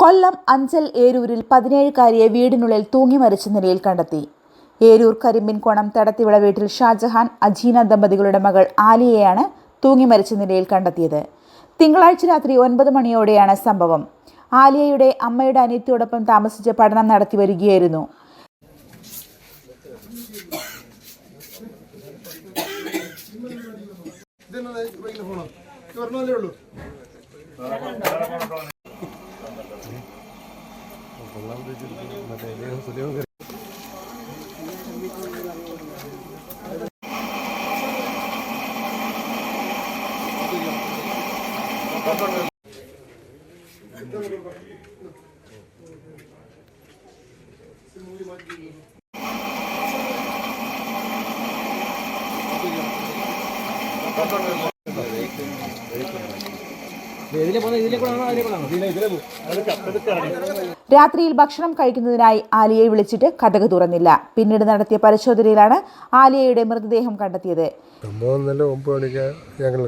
കൊല്ലം അഞ്ചൽ ഏരൂരിൽ പതിനേഴുകാരിയെ വീടിനുള്ളിൽ തൂങ്ങി മരിച്ച നിലയിൽ കണ്ടെത്തി. ഏരൂർ കരിമ്പിൻകോണം തടത്തിവിള വീട്ടിൽ ഷാജഹാൻ അജീന ദമ്പതികളുടെ മകൾ ആലിയയാണ് തൂങ്ങി മരിച്ച നിലയിൽ കണ്ടെത്തിയത്. തിങ്കളാഴ്ച രാത്രി ഒൻപത് മണിയോടെയാണ് സംഭവം. ആലിയയുടെ അമ്മയുടെ അനിയത്തിയോടൊപ്പം താമസിച്ച് പഠനം നടത്തി വരികയായിരുന്നു. ഉള്ളൂ? ಮತ್ತೆ ದೇವಸ್ಥಾನ ದೇವಗರಿ Gracias. രാത്രിയിൽ ഭക്ഷണം കഴിക്കുന്നതിനായി ആലിയയെ വിളിച്ചിട്ട് കഥക തുറന്നില്ല. പിന്നീട് നടത്തിയ പരിശോധനയിലാണ് ആലിയയുടെ മൃതദേഹം കണ്ടെത്തിയത്. സംഭവം ഇന്നലെ ഒമ്പത് മണിക്ക് ഞങ്ങൾ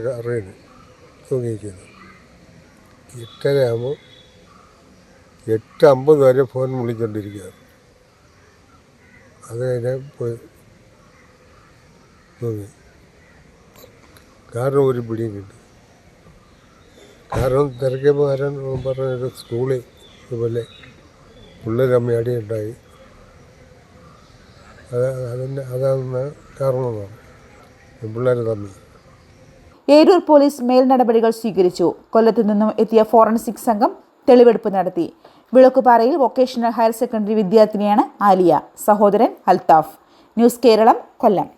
എട്ടരയാകുമ്പോൾ എട്ട് അമ്പത് വരെ ഫോൺ വിളിച്ചുകൊണ്ടിരിക്കുകയാണ് അത് കഴിഞ്ഞ് പോയി തൂങ്ങി. കാരണം ഒരു പിടിയും കിട്ടി. കാരണം തിരക്കിയപ്പോൾ ആരാൻ പറഞ്ഞൊരു സ്കൂളിൽ ഇതുപോലെ പിള്ളേരമ്മ ഉണ്ടായി അത് അതിന്റെ അതാണ് കാരണമാണ് പിള്ളേർ തമ്മിൽ. ഏരൂർ പോലീസ് മേൽ നടപടികൾ സ്വീകരിച്ചു. കൊല്ലത്തു നിന്നും എത്തിയ ഫോറൻസിക് സംഘം തെളിവെടുപ്പ് നടത്തി. വിളക്കുപാറയിൽ വൊക്കേഷണൽ ഹയർ സെക്കൻഡറി വിദ്യാർത്ഥിനിയാണ് ആലിയ. സഹോദരൻ അൽത്താഫ്. ന്യൂസ് കേരളം കൊല്ലം.